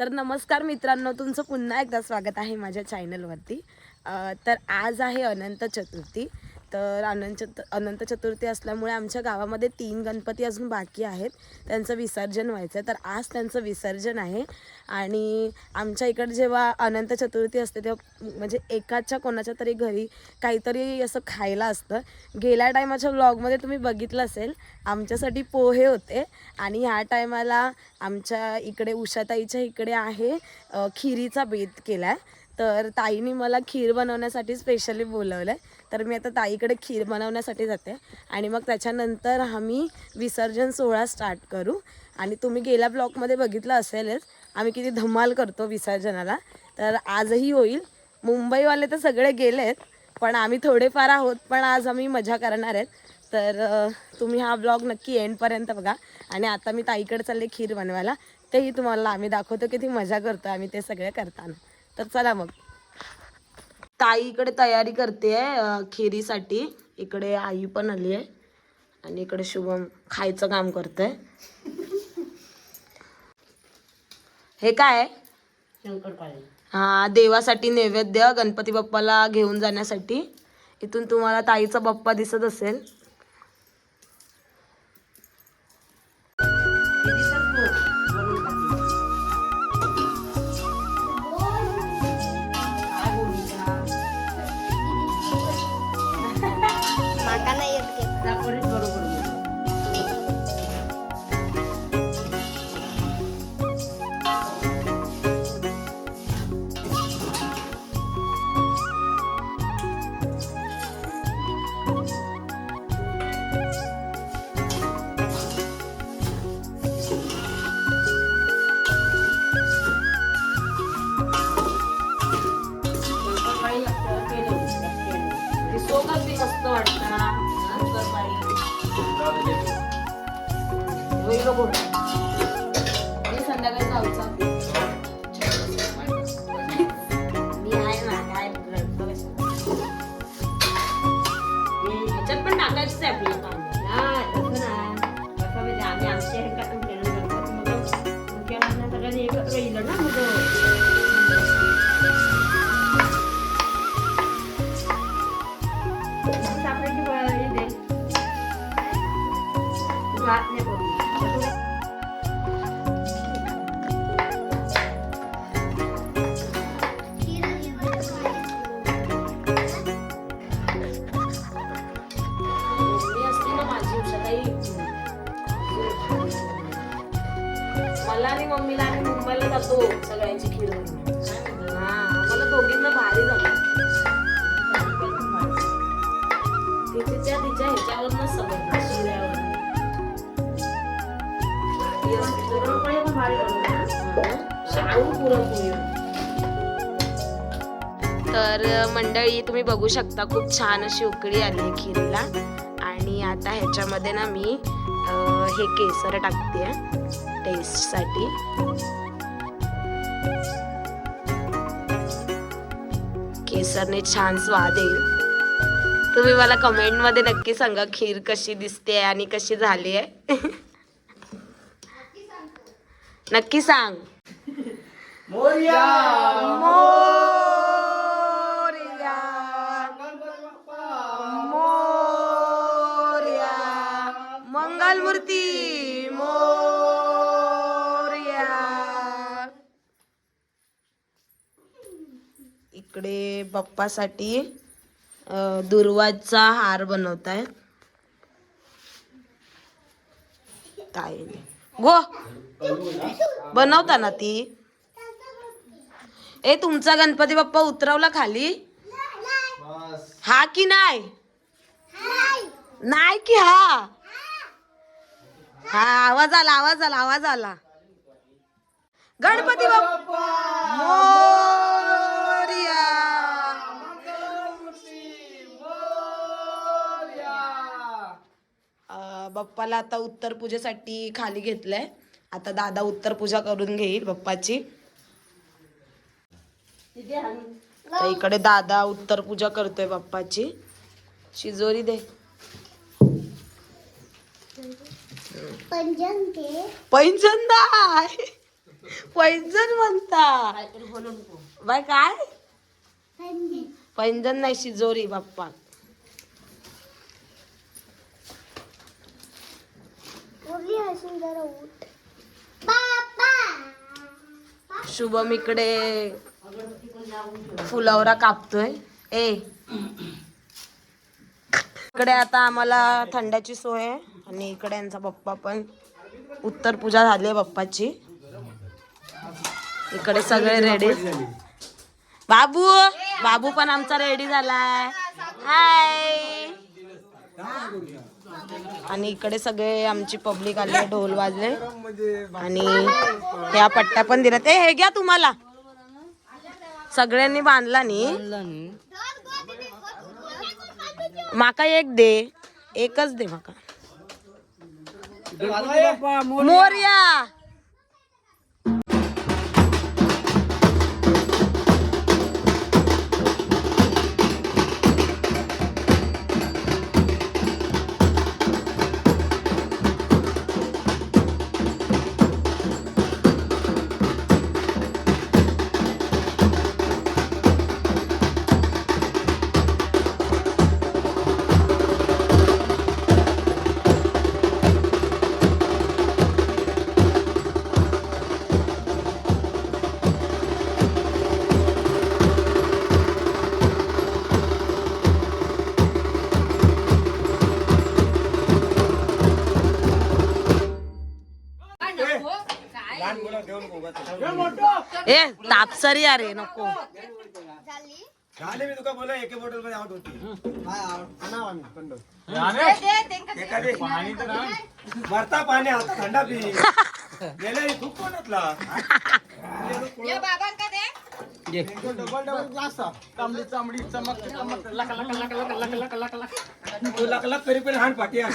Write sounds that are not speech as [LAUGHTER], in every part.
तर नमस्कार मित्रांनो तुमचं पुन्हा एकदा स्वागत आहे माझ्या चॅनलवरती तर आज आहे अनंत चतुर्थी. तर अनंत चतु अनंत चतुर्थी असल्यामुळे आमच्या गावामध्ये तीन गणपती अजून बाकी आहेत. त्यांचं विसर्जन व्हायचं आहे. तर आज त्यांचं विसर्जन आहे. आणि आमच्या इकडे जेव्हा अनंत चतुर्थी असते तेव्हा म्हणजे एकाच्या कोणाच्या तरी घरी काहीतरी असं खायला असतं. गेल्या टायमाच्या ब्लॉगमध्ये तुम्ही बघितलं असेल आमच्यासाठी पोहे होते. आणि ह्या टायमाला आमच्या इकडे उषाताईच्या इकडे आहे खिरीचा बेत केला आहे तर ताईने मला खीर बनवण्यासाठी स्पेशली बोलवलं आहे तर मी आता ताईकडे खीर बनवण्यासाठी जाते. आणि मग त्याच्यानंतर आम्ही विसर्जन सोहळा स्टार्ट करू. आणि तुम्ही गेल्या ब्लॉकमध्ये बघितलं असेलच आम्ही किती धमाल करतो विसर्जनाला. तर आजही होईल. मुंबईवाले तर सगळे गेलेत पण आम्ही थोडेफार आहोत पण आज आम्ही मजा करणार आहेत. तर तुम्ही हा ब्लॉग नक्की एंडपर्यंत बघा. आणि आता मी ताईकडे चालले खीर बनवायला. तेही तुम्हाला आम्ही दाखवतो किती मजा करतो आम्ही ते सगळे करताना. तर चला मग. ताई इकडे तयारी करते खिरीसाठी. इकडे आई पण आली आहे आणि इकडे शुभम खायचं काम करतंय. हे काय हा देवासाठी नैवेद्य गणपती बाप्पाला घेऊन जाण्यासाठी. इथून तुम्हाला ताईचा बाप्पा दिसत असेल. होईल का बोलणं? मी असते ना मला आणि मम्मीला आम्ही मुंबईला जातो. सगळ्यांची खीर बनवायला. हा आम्हाला दोघींना भारी जमत तिच्या तिच्या ह्याच्यावरनं समजलं. तर मंडळी तुम्ही बघू शकता खूप छान अशी उकळी आली आहे खीरला. आणि आता ह्याच्यामध्ये ना मी हे केसर टाकते टेस्टसाठी. केसरने छान स्वाद येईल. तुम्ही मला कमेंटमध्ये नक्की सांगा खीर कशी दिसते आणि कशी झाली आहे [LAUGHS] नक्की सांग. मोरया. मोरया. मंगलमूर्ती. मोरया. इकडे बाप्पासाठी दुर्वाचा हार बनवताय ताईने. गो. बनवता ना ती. ए तुमचा गणपती बाप्पा उतरवला खाली? हा की नाही? नाही की हा? हा आवाज आला आवाज आला आवाज आला. गणपती बाप्पा मोरया अं, बाप्पाला आता उत्तर पूजेसाठी खाली घेतलंय. आता दादा उत्तर पूजा करून घेईल बाप्पाची. तर इकडे दादा उत्तर पूजा करतोय बाप्पाची. शिजोरी दे. पैंजण म्हणता बाय काय? पैंजण नाही शिजोरी बाप्पा. शुभम इकडे फुलावरा कापतोय. ए. इकडे आता आम्हाला थंड्याची सोय आहे आणि इकडे यांचा पप्पा पण उत्तर पूजा झाली आहे बाप्पाची इकडे सगळे रेडी बाबू बाबू पण आमचा रेडी झालाय. हाय आणि इकडे सगळे आमची पब्लिक आले ढोल वाजले. आणि ह्या पट्ट्या पण दिला ते हे घ्या तुम्हाला. सगळ्यांनी बांधला नी. माका एक दे. एकच दे माका. मोर्या. तापसरी अरे नको। झाले मी तुका बोला एके बॉटल मध्ये आउट होती एखादी भरता पाणी आता थंडा पी गेल्या खूप कोणातला डबल डबल ग्लास तांबडी चांबडी चमक चमक लक लक लक लक लक लक लक लक। तू लक लक करी पण हाण पाठी आणि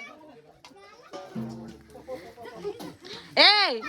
Hey!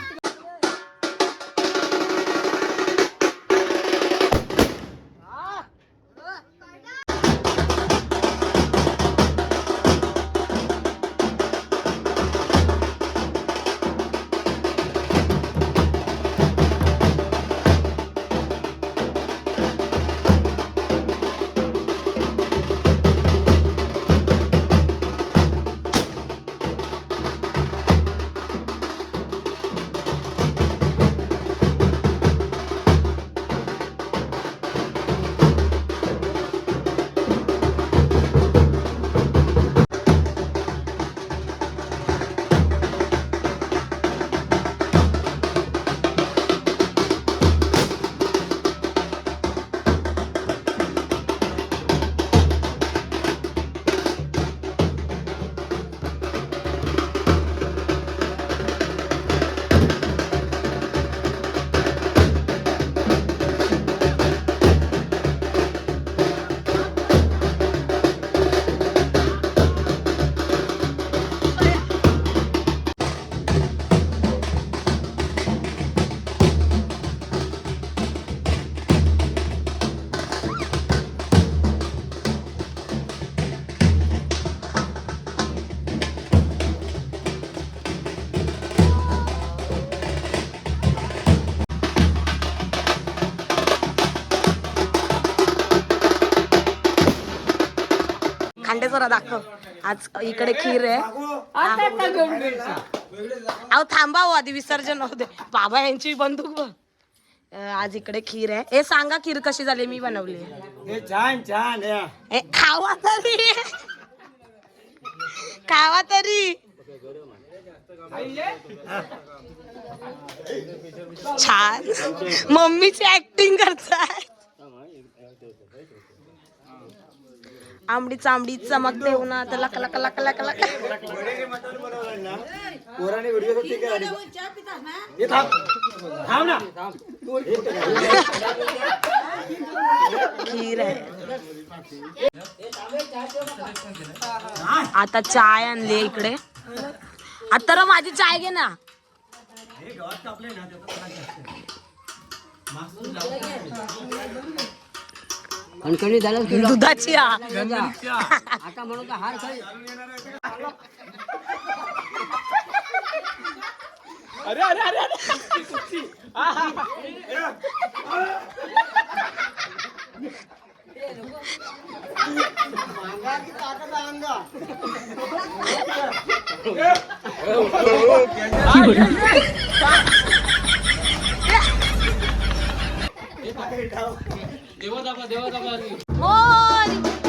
ए खांडेसरा दाखव. आज इकडे खीर आहे. अहो थांबा हो आधी विसर्जन दे. बाबा यांची बंदूक बघ. आज इकडे खीर आहे. हे सांगा खीर कशी झाली? मी बनवली हे छान छान खावा तरी. खावा तरी. छान. मम्मीची ऍक्टिंग करताय. आंबडी चांबडी चमकते उन्हा तर लक लक लक लक लक. पोराने व्हिडिओ ठीक आहे थांब. थांब ना. खीर आहे. आता चाय आणली इकडे. आता तर माझी चाय घे ना. कणकणी झालं की दुधाची. आता म्हणून का हार खाली अरे अरे अरे अरे. कुस्ती. आहा. मोर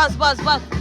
was, was, was.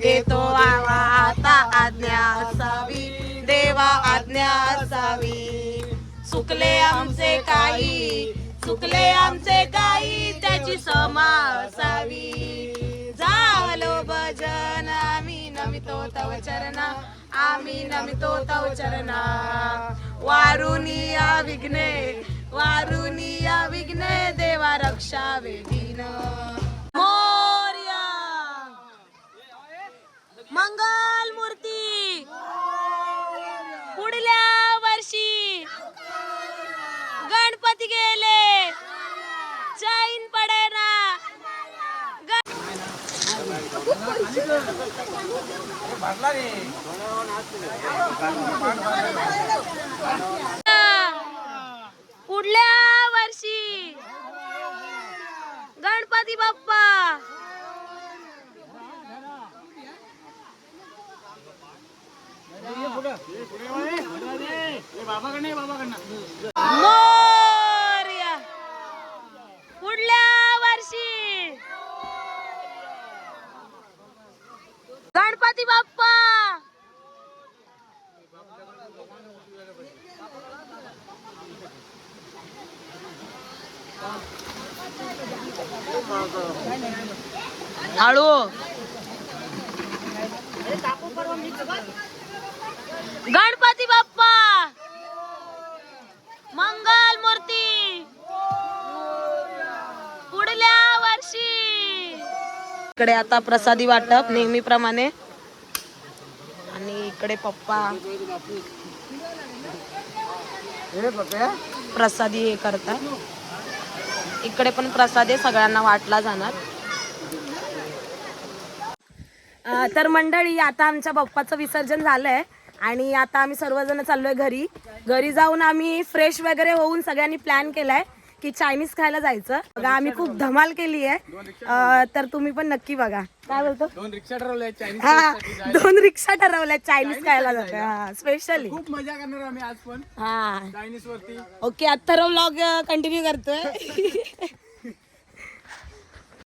घेतो आवा. आता आज्ञा असावी. देवा आज्ञा असावी. चुकले आमचे काही. चुकले आमचे काही. त्याची समा असावी. झालो भजन. आम्ही नमितो तव चरणा. आम्ही नमितो तव चरणा. वारुनिया विघ्ने वारुनिया विघ्ने देवा रक्षा वेदीन मोर्या मंगल मूर्ती. पुढल्या वर्षी गणपती गेले. चैन पडेना पुढल्या वर्षी गणपती बाप्पा मोरया पुढल्या वर्षी गणपती बाप्पा हळू. गणपती बाप्पा. मंगल मूर्ती. पुढल्या वर्षी. इकडे आता प्रसादी वाटप नेहमीप्रमाणे. आणि इकडे पप्पा. प्रसादी हे करतात. इकडे पण प्रसाद आहे सगळ्यांना वाटला जाणार. तर मंडळी आता आमच्या बाप्पाचं विसर्जन झालंय आणि आता आम्ही सर्वजण चाललोय घरी. घरी जाऊन आम्ही फ्रेश वगैरे होऊन सगळ्यांनी प्लॅन केलाय. की चायनीज खायला जायचं. बघा आम्ही खूप धमाल केली आहे. तर तुम्ही पण नक्की बघा. काय बोलतो? दोन रिक्षा ठरवल्या चायनीज हा दोन रिक्षा ठरवल्या चायनीज खायला जातोय हा स्पेशली खूप मजा करणार आम्ही आज पण. हा. चायनीज वरती. ओके अथर्व व्लॉग कंटिन्यू करतोय. [LAUGHS]